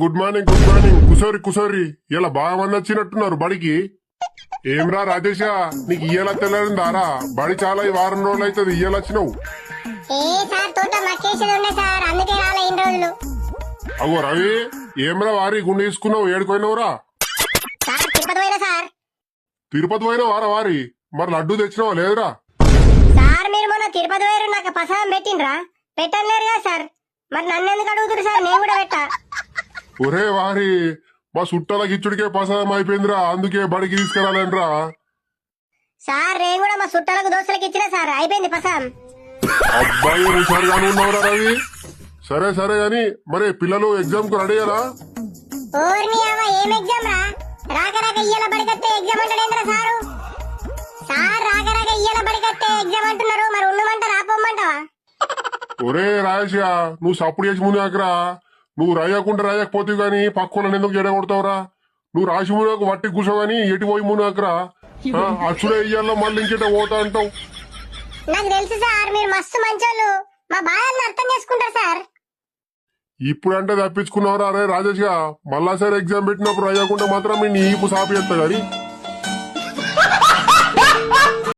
Good morning good morning కుసోరి కుసోరి. ఇలా బాగా మంది వచ్చినట్టున్నారు బడికి. ఏమ్రా రాజేష నీకు ఇయ్యాల తెల్లారిందారా బడి చాలా ఈ వారం రోజులు అవుతుంది ఇయ్యాల వచ్చినావు? ఏ సార్ తోట మక్కేసేది ఉండే సార్ అందుకే రాలే ఇన్ని రోజులు. అగో రవి ఏమ్రా వారి గుండె తీసుకున్నావు ఏడుకోయినవురా? తిరుపతి పోయినా వారా వారి? మరి లడ్డు తెచ్చినావా లేదురా? తిరుపతి నాకు పెట్టిండ్రా. పెట్టలేరు కదా సార్. మరి నన్ను ఎందుకు అడుగుతున్నారు సార్? నేను కూడా పెట్టా. ఒరే వారి మా చుట్టాల గిచ్చుడికే ప్రసాదం అయిపోయిందిరా అందుకే బడికి తీసుకురాలేనురా సార్ నేను కూడా మా చుట్టాలకు దోస్తులకు ఇచ్చిన సార్. అయిపోయింది ప్రసాదం. అబ్బాయి హుషారుగానే ఉన్నావురా రవి. సరే సరే గాని మరి పిల్లలు ఎగ్జామ్కు రెడీ అయ్యారా? ఓర్ని అవ్వ ఏం ఎగ్జామ్ రా? రాక రాక ఇయ్యాల బడికత్తే ఎగ్జామ్ అంటాడేంద్రా సారు? సార్ రాక రాక ఇయ్యాల బడికత్తే ఎగ్జామ్ అంటున్నారు. ఒరే రాజేష నువ్వు సప్పుడు చేసి ముందు ఆకరా నువ్వు రాయకుండా రాయకపోతే గాని పక్కన ఎందుకు జడగొడతావురా నువ్వు రాసి మునకు వట్టి కూర్చోగాని ఎటు పోయి మునాకరా అచ్చుడే ఇయ్యాలో మళ్ళీ ఇంకేట పోతా అంటావు. నాకు తెలుసు సార్ మీరు మస్తు మంచోళ్ళు. మా బాధలను అర్థం చేసుకుంటారు సార్. ఇప్పుడంటే తప్పించుకున్నావురా అరే రాజేష్గా మళ్ళా సరే ఎగ్జామ్ పెట్టినప్పుడు రాయకుండా మాత్రం నీ ఈపు సాపి చేస్తా గాని.